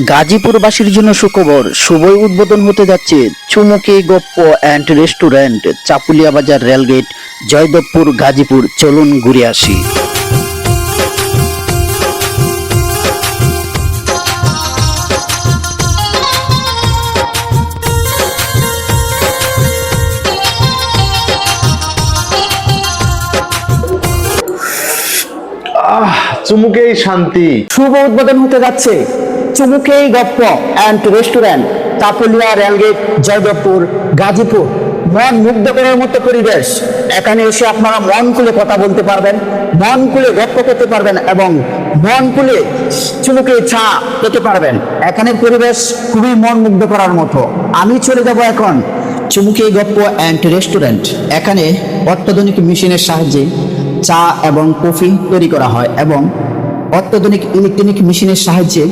গাজীপুরবাসীর জন্য সুখবর শুভই উদ্বোধন হতে যাচ্ছে চুমুকি গপ্প অ্যান্ড রেস্টুরেন্ট চাপুলিয়া বাজার রেলগেট জয়দেবপুর গাজীপুর চলুন ঘুরে আসি। আহ চুমুকেই শান্তি। শুভ উদ্বোধন হতে যাচ্ছে। Chumuke Goppo and restaurant Chapulia rail gate, Joydebpur, Gazipur. মন মুগ্ধ করার মতো পরিবেশ। এখানে এসে আপনারা মন খুলে কথা বলতে পারবেন, মন খুলে গপ্প করতে পারবেন এবং মন খুলে চুমুকে চা পেতে পারবেন। এখানের পরিবেশ খুবই মন মুগ্ধ করার মতো। আমি চলে যাব এখন চুমুকে গপ্প অ্যান্ড রেস্টুরেন্ট। এখানে অত্যাধুনিক মেশিনের সাহায্যে চা এবং কফি তৈরি করা হয় এবং অত্যাধুনিক ইলেকট্রনিক মেশিনের সাহায্যে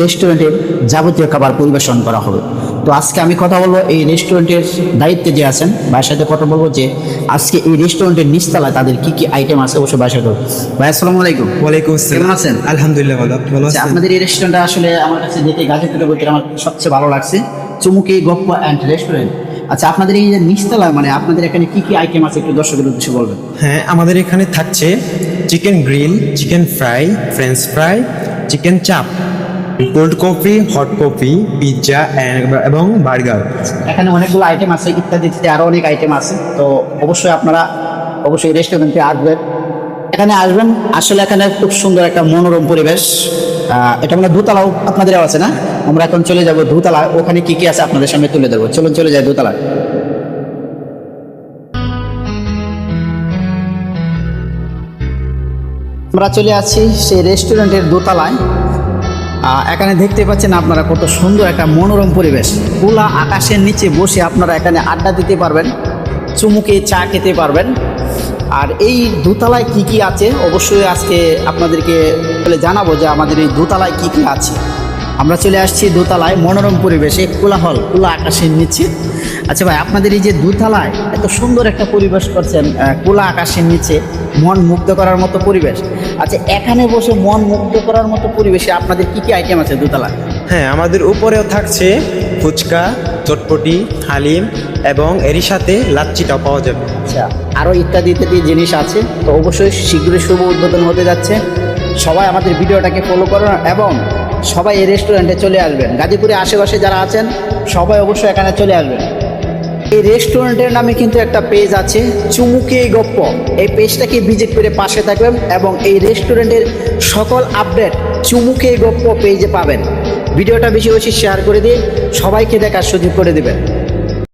রেস্টুরেন্টের যাবতীয় খাবার পরিবেশন করা হবে। তো আজকে আমি কথা বলব এই রেস্টুরেন্টের দায়িত্বে যে আছেন ভাইয়ের সাথে কথা বলব যে আজকে এই রেস্টুরেন্টের নিচতলায় তাদের কি কি আইটেম আছে অবশ্যই ভাইয়ের সাথে ভাই আসসালামু আলাইকুম। ওয়ালাইকুম কেমন আসসালাম আছেন? আলহামদুলিল্লাহ ভালো ভালো আচ্ছা, আছেন? আপনাদের এই রেস্টুরেন্টটা আসলে আমার কাছে দেখে গাজীপুরে আমার সবচেয়ে ভালো লাগছে। Chumuki Goppa and restaurant. আচ্ছা আপনাদের এই যে নিচতলা মানে আপনাদের এখানে কি কি আইটেম আছে একটু দর্শকের উদ্দেশ্যে বলবেন? হ্যাঁ আমাদের এখানে থাকছে chicken grill chicken fry French fry chicken chaap cold coffee hot coffee pizza এবং বার্গার এখানে অনেকগুলো আইটেম আছে ইত্যাদি ইত্যাদি আরও অনেক আইটেম আছে তো অবশ্যই আপনারা অবশ্যই রেস্টুরেন্টে আসবেন। এখানে আসবেন। আসলে এখানে খুব সুন্দর একটা মনোরম পরিবেশ। এটা মানে দোতলাও আপনাদের আছে না? আমরা এখন চলে যাব দোতলা। ওখানে কি কি আছে আপনাদের সামনে তুলে দেবো চলুন, চলে যাই দোতলা আমরা চলে আসছি সেই রেস্টুরেন্টের দোতলায়। এখানে দেখতে পাচ্ছেন আপনারা কত সুন্দর একটা মনোরম পরিবেশ। খোলা আকাশের নিচে বসে আপনারা এখানে আড্ডা দিতে পারবেন। চুমুকে চা খেতে পারবেন। আর এই দোতলায় কি কি আছে? অবশ্যই আজকে আপনাদেরকে বলে জানাব যে আমাদের এই দোতলায় কি কি আছে। আমরা চলে আসছি দোতলায় মনোরম পরিবেশে কোলাহল, খোলা আকাশের নিচে। আচ্ছা ভাই, আপনাদের এই যে দোতলায় এত সুন্দর একটা পরিবেশ করছেন খোলা আকাশের নিচে, মন মুগ্ধ করার মতো পরিবেশ। আচ্ছা এখানে বসে মন মুগ্ধ করার মতো পরিবেশে আপনাদের কি কি আইটেম আছে দোতলায়? হ্যাঁ আমাদের উপরেও থাকছে ফুচকা, চটপটি, হালিম এবং এরই সাথে লাচ্চিটাও পাওয়া যাবে। আচ্ছা আরও ইত্যাদি ইত্যাদি জিনিস আছে, তো অবশ্যই শীঘ্রই শুভ উদ্বোধন হতে যাচ্ছে। সবাই আমাদের ভিডিওটাকে ফলো করুন এবং সবাই এই রেস্টুরেন্টে চলে আসবেন। গাজীপুরে আশেপাশে যারা আছেন, সবাই অবশ্যই এখানে চলে আসবেন। এই রেস্টুরেন্টের নামে কিন্তু একটা পেজ আছে চুমুকে গপ্প। এই পেজটাকে ভিজিট করে পাশে থাকবেন, এবং এই রেস্টুরেন্টের সকল আপডেট চুমুকে গপ্প পেজে পাবেন। ভিডিওটা বেশি বেশি শেয়ার করে দিয়ে সবাইকে দেখার সুযোগ করে দিবেন।